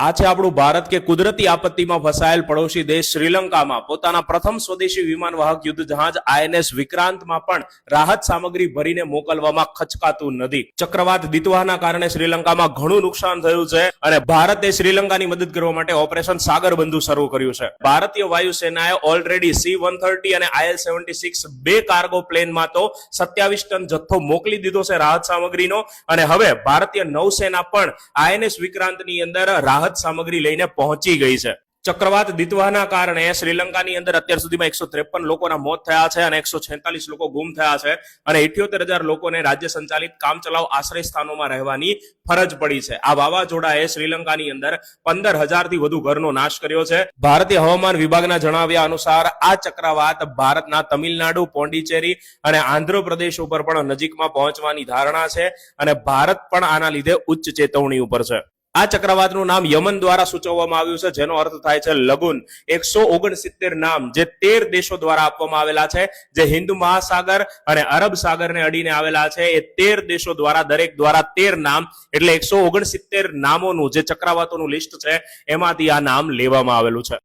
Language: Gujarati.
આ છે આપણું ભારત કે કુદરતી આપત્તિમાં ફસાયેલ પડોશી દેશ શ્રીલંકામાં. પોતાના પ્રથમ સ્વદેશી વિમાન વાહક યુદ્ધ જહાજ આઈએનએસ વિક્રાંતમાં પણ રાહત સામગ્રી ભરીને મોકલવામાં ખચકાતું નથી. ચક્રવાત દિતવાના કારણે શ્રીલંકામાં ઘણું નુકસાન થયું છે અને ભારતે શ્રીલંકાની મદદ કરવા માટે ઓપરેશન સાગરબંધુ શરૂ કર્યું છે. ભારતીય વાયુસેનાએ ઓલરેડી સી વન થર્ટી અને આઈએલ સેવન્ટી સિક્સ બે કાર્ગો પ્લેનમાં તો સત્યાવીસ ટન જથ્થો મોકલી દીધો છે રાહત સામગ્રીનો અને હવે ભારતીય નૌસેના પણ આઈએનએસ વિક્રાંતની અંદર રાહત સામગ્રી લઈને પહોંચી ગઈ છે. ચક્રવાત દિતવાના કારણે શ્રીલંકાની અંદર અત્યાર સુધીમાં એકસો ત્રેપન લોકોના મોત થયા છે અને એકસો છેતાલીસ લોકો ગુમ થયા છે અને ઇઠ્યોતેર હજાર લોકોને રાજ્ય સંચાલિત કામચલાઉ આશ્રય સ્થાનોમાં રહેવાની ફરજ પડી છે. આ વાવાઝોડાએ શ્રીલંકાની અંદર પંદર હજારથી વધુ ઘરનો નાશ કર્યો છે. ભારતીય હવામાન વિભાગના જણાવ્યા અનુસાર આ ચક્રવાત ભારતના તમિલનાડુ, પોંડિચેરી અને આંધ્રપ્રદેશ ઉપર પણ નજીકમાં પહોંચવાની ધારણા છે અને ભારત પણ આના લીધે ઉચ્ચ ચેતવણી ઉપર છે. આ ચક્રવાતનું નામ યમન દ્વારા સૂચવવામાં આવ્યું છે, જેનો અર્થ થાય છે લગુન. એકસો ઓગણસિત્તેર નામ જે તેર દેશો દ્વારા આપવામાં આવેલા છે, જે હિન્દુ મહાસાગર અને અરબ સાગરને અડીને આવેલા છે, એ તેર દેશો દ્વારા, દરેક દ્વારા તેર નામ, એટલે એકસો ઓગણસિત્તેર નામોનું જે ચક્રવાતોનું લિસ્ટ છે, એમાંથી આ નામ લેવામાં આવેલું છે.